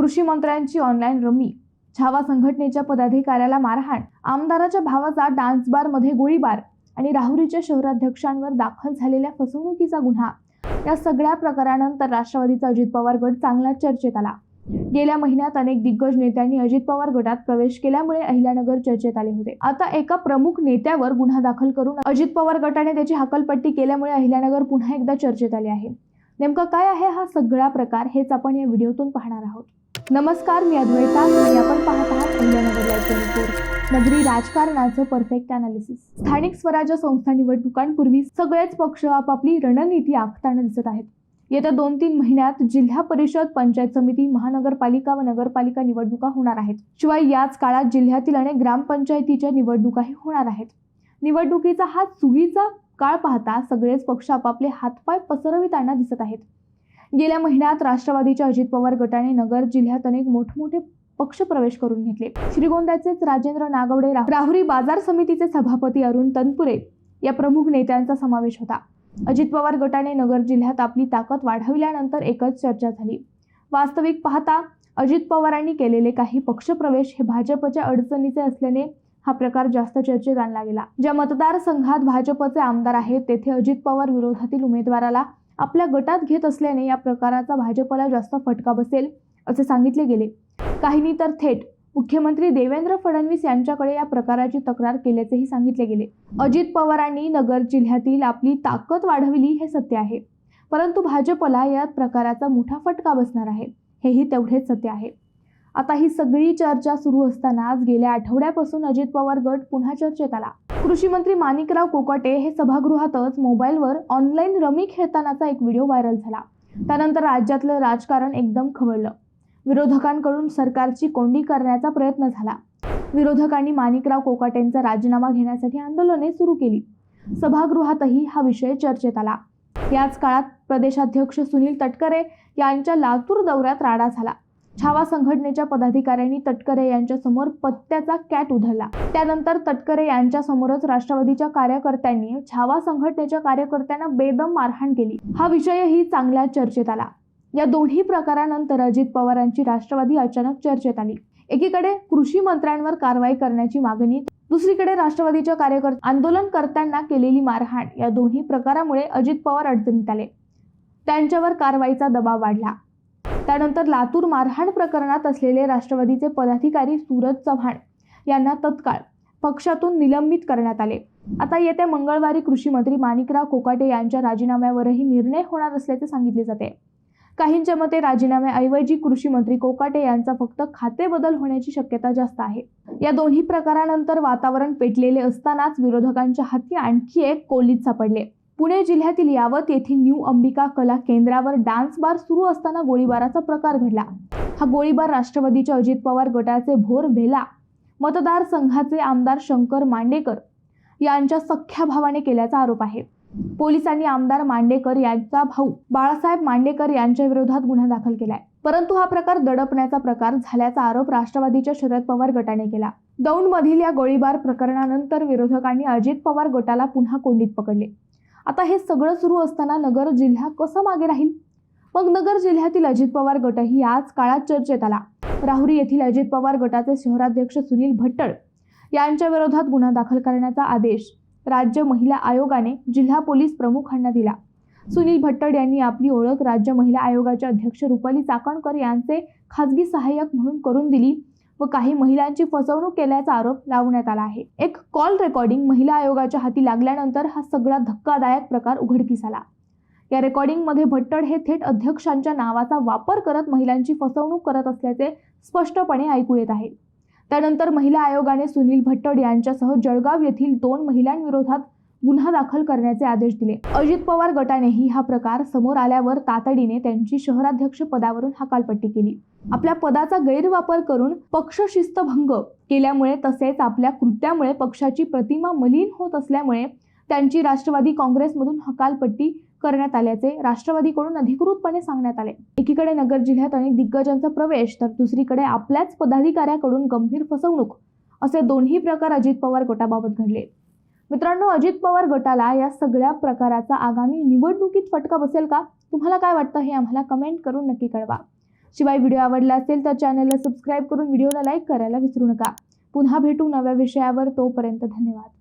कृषी मंत्र्यांची online rummy. Chhava संघटनेच्या पदाधिकाऱ्याला मारहाण. आमदाराच्या भावाचा डान्स बारमध्ये गोळीबार आणि राहुरीच्या शहराध्यक्षांवर दाखल झालेल्या फसवणुकीचा गुन्हा. या सगळ्या प्रकारानंतर राष्ट्रवादीचा अजित पवार गट चांगला चर्चेत आला. गेल्या महिन्यात अनेक दिग्गज नेत्यांनी अजित पवार गटात प्रवेश केल्यामुळे अहिल्यानगर चर्चेत आले होते. आता एका प्रमुख नेत्यावर गुन्हा दाखल करून अजित पवार गटाने त्याची हकलपट्टी केल्यामुळे अहिल्यानगर पुन्हा एकदा चर्चेत आले आहे. नेमकं काय आहे हा सगळा प्रकार हेच आपण या व्हिडिओतून पाहणार आहोत. नमस्कार मी अद्वैता. आणि आपण पाहत आहात अहिल्यानगर नगरी राजकारणाचं परफेक्ट अनालिसिस स्थानिक स्वराज्य संस्था निवडणुकांपूर्वी सगळेच पक्ष आपापली रणनीती आखताना दिसत आहेत. येत्या दोन तीन महिन्यात जिल्हा परिषद पंचायत समिती महानगरपालिका व नगरपालिका निवडणुका होणार आहेत. शिवाय याच काळात जिल्ह्यातील अनेक ग्रामपंचायतीच्या निवडणुकाही होणार आहेत. निवडणुकीचा हा चुकीचा काळ पाहता सगळेच पक्ष आपापले हातपाय पसरविताना दिसत आहेत. गेल्या महिन्यात राष्ट्रवादीच्या अजित पवार गटाने नगर जिल्ह्यात अनेक मोठमोठे पक्ष प्रवेश करून घेतले. श्रीगोंद्याचेच राजेंद्र नागवडे राहुरी बाजार समितीचे सभापती अरुण तनपुरे या प्रमुख नेत्यांचा समावेश होता. अजित पवार गटाने नगर जिल्ह्यात आपली ताकद वाढविल्यानंतर एकच चर्चा झाली. वास्तविक पाहता अजित पवारांनी केलेले काही पक्षप्रवेश हे भाजपच्या अडचणीचे असल्याने हा प्रकार जास्त चर्चेत आणला गेला. ज्या मतदारसंघात भाजपचे आमदार आहेत तेथे अजित पवार विरोधातील उमेदवाराला आपल्या गटात घेत असल्याने या प्रकाराचा भाजपला जास्त फटका बसेल असे सांगितले गेले. काहींनी तर थेट मुख्यमंत्री देवेंद्र फडणवीस यांच्याकडे या प्रकाराची तक्रार केल्याचेही सांगितले गेले. अजित पवारांनी नगर जिल्ह्यातील आपली ताकद वाढविली हे सत्य आहे. परंतु भाजपला या प्रकाराचा मोठा फटका बसणार आहे हेही तेवढेच सत्य आहे. आता ही सगळी चर्चा सुरू असतानाच गेल्या आठवड्यापासून अजित पवार गट पुन्हा चर्चेत आला. कृषी मंत्री माणिकराव कोकाटे हे सभागृहातच मोबाईलवर ऑनलाईन रमी खेळतानाचा एक व्हिडिओ व्हायरल झाला. त्यानंतर राज्यातलं राजकारण एकदम खवळलं. विरोधकांकडून सरकारची कोंडी करण्याचा प्रयत्न झाला. विरोधकांनी माणिकराव कोकाटेंचा राजीनामा घेण्यासाठी आंदोलने सुरू केली. सभागृहातही हा विषय चर्चेत आला. याच काळात प्रदेशाध्यक्ष सुनील तटकरे यांच्या लातूर दौऱ्यात राडा झाला. छावा संघटनेच्या पदाधिकाऱ्यांनी तटकरे यांच्या समोर पत्त्याचा कॅट उधळला. त्यानंतर तटकरे यांच्या समोरच राष्ट्रवादीच्या कार्यकर्त्यांनी छावा संघटनेच्या कार्यकर्त्यांना बेदम मारहाण केली. हा विषयही चांगल्या चर्चेत आला. या दोन्ही प्रकारानंतर अजित पवारांची राष्ट्रवादी अचानक चर्चेत आली. एकीकडे कृषी मंत्र्यांवर कारवाई करण्याची मागणी दुसरीकडे राष्ट्रवादीच्या कार्यकर्ते आंदोलनकर्त्यांना केलेली मारहाण या दोन्ही प्रकारामुळे अजित पवार अडचणीत आले. त्यांच्यावर कारवाईचा दबाव वाढला. त्यानंतर लातूर मारहाण प्रकरणात असलेले राष्ट्रवादीचे पदाधिकारी सूरज चव्हाण यांना तत्काळ पक्षातून निलंबित करण्यात आले. आता येत्या मंगळवारी कृषी मंत्री माणिकराव कोकाटे यांच्या राजीनाम्यावरही निर्णय होणार असल्याचे सांगितले जाते. काहींच्या मते राजीनाम्याऐवजी कृषी मंत्री कोकाटे यांचा फक्त खाते बदल होण्याची शक्यता जास्त आहे. या दोन्ही प्रकारानंतर वातावरण पेटलेले असतानाच विरोधकांच्या हाती आणखी एक कोलीत सापडले. पुणे जिल्ह्यातील यावत येथील न्यू अंबिका कला केंद्रावर डान्स बार सुरू असताना गोळीबाराचा प्रकार घडला. हा गोळीबार राष्ट्रवादीच्या अजित पवार गटाचे भोर भेला. मतदारसंघाचे आमदार शंकर मांडेकर यांच्या सख्ख्या भावाने केल्याचा आरोप आहे. पोलिसांनी आमदार मांडेकर यांचा भाऊ बाळासाहेब मांडेकर यांच्या विरोधात गुन्हा दाखल केलाय. परंतु हा प्रकार दडपण्याचा प्रकार झाल्याचा आरोप राष्ट्रवादीच्या शरद पवार गटाने केला. दौंडमधील या गोळीबार प्रकरणानंतर विरोधकांनी अजित पवार गटाला पुन्हा कोंडीत पकडले. आता हे सगळं सुरू असताना नगर जिल्हा कसा मागे राहील? मग नगर जिल्ह्यातील अजित पवार गटही आज काळात चर्चेत आला. राहुरी येथील अजित पवार गटाचे शहराध्यक्ष सुनील भट्टळ यांच्या विरोधात गुन्हा दाखल करण्याचा आदेश राज्य महिला आयोगाने जिल्हा पोलीस प्रमुखांना दिला. सुनील भट्टड यांनी आपली ओळख राज्य महिला आयोगाच्या अध्यक्ष रुपाली चाकणकर यांचे खासगी सहाय्यक म्हणून करून दिली. व काही महिलांची फसवणूक केल्याचा आरोप लावण्यात आला आहे. एक कॉल रेकॉर्डिंग महिला आयोगाच्या हाती लागल्यानंतर हा सगळा धक्कादायक प्रकार उघडकीस आला. या रेकॉर्डिंगमध्ये भट्टड हे थेट अध्यक्षांच्या नावाचा वापर करत महिलांची फसवणूक करत असल्याचे स्पष्टपणे ऐकू येत आहे. त्यानंतर महिला आयोगाने सुनील भट्टड यांच्यासह जळगाव येथील दोन महिलांविरोधात गुन्हा दाखल करण्याचे आदेश दिले. अजित पवार गटानेही हा प्रकार समोर आल्यावर तातडीने त्यांची शहराध्यक्ष पदावरून हकालपट्टी केली. आपल्या पदाचा गैरवापर करून पक्ष शिस्तभंग केल्यामुळे तसेच आपल्या कृत्यामुळे पक्षाची प्रतिमा मलिन होत असल्यामुळे त्यांची राष्ट्रवादी काँग्रेसमधून हकालपट्टी करण्यात आल्याचे राष्ट्रवादीकडून अधिकृतपणे सांगण्यात आले. एकीकडे नगर जिल्ह्यात अनेक दिग्गजांचा प्रवेश तर दुसरीकडे आपल्याच पदाधिकाऱ्याकडून गंभीर फसवणूक असे दोन्ही प्रकार अजित पवार गटाबाबत घडले. मित्रांनो अजित पवार गटाला या सगळ्या प्रकाराचा आगामी निवडणुकीत फटका बसेल का? तुम्हाला काय वाटतं हे आम्हाला कमेंट करून नक्की कळवा. शिवाय व्हिडिओ आवडला असेल तर चॅनलला सबस्क्राईब करून व्हिडिओला लाईक करायला विसरू नका. पुन्हा भेटू नव्या विषयावर तोपर्यंत धन्यवाद.